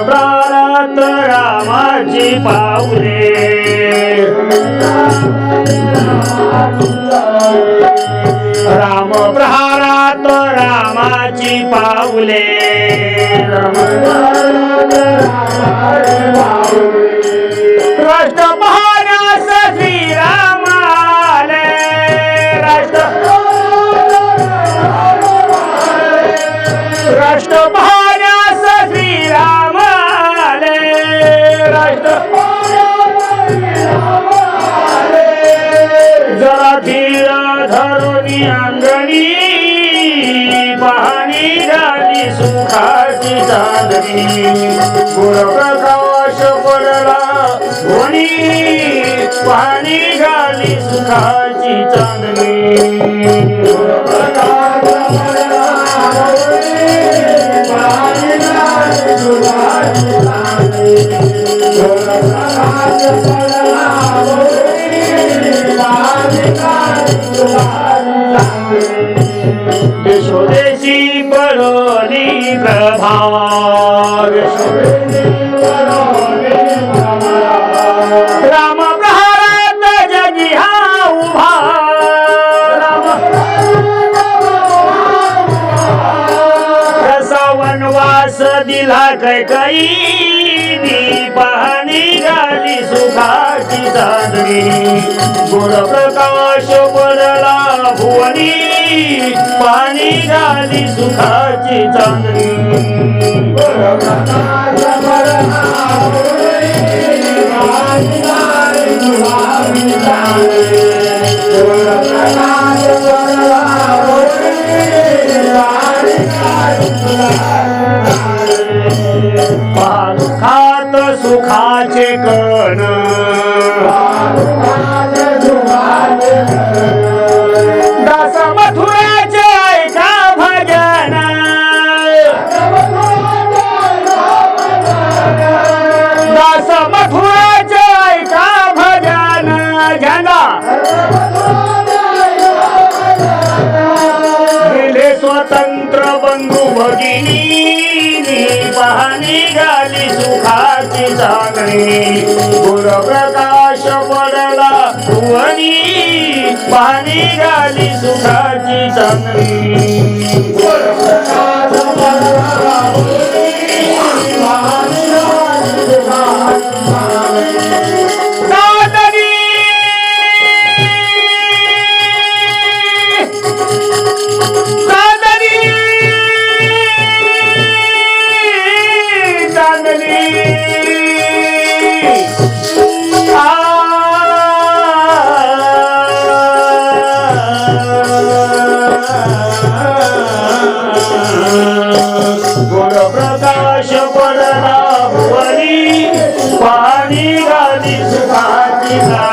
प्राणात रामाची पावले. राम प्रहारात रामाची पावले. राष्ट्र पाहण्यास श्रीराम आले राष्ट्र राष्ट्र धरुणी अंगणी पाहणी झाली सुखाची चांदणी. गुरप्रकाश पडला धोनी पाहणी झाली सुखाची चांदणी. यशोदेशी पडोली प्रभाव राम प्रहारात जगी हा उभा। रसा वनवास दिला कैकई पाहणी झाली सुखाची चांदणी गुण प्रकाश पडला भुवनी. पाणी झाली सुखाची चांदणी. दुखाचे कण. दास मथुराचे ऐका भजन. दास मथुराचे ऐका भजन. झंडा. स्वतंत्र बंधू भगिनी. पाहणी गाली सुखाची चांगणी गुरप्रकाश पडला भुवनी पाहणी गाली सुखाची चांगणी पडला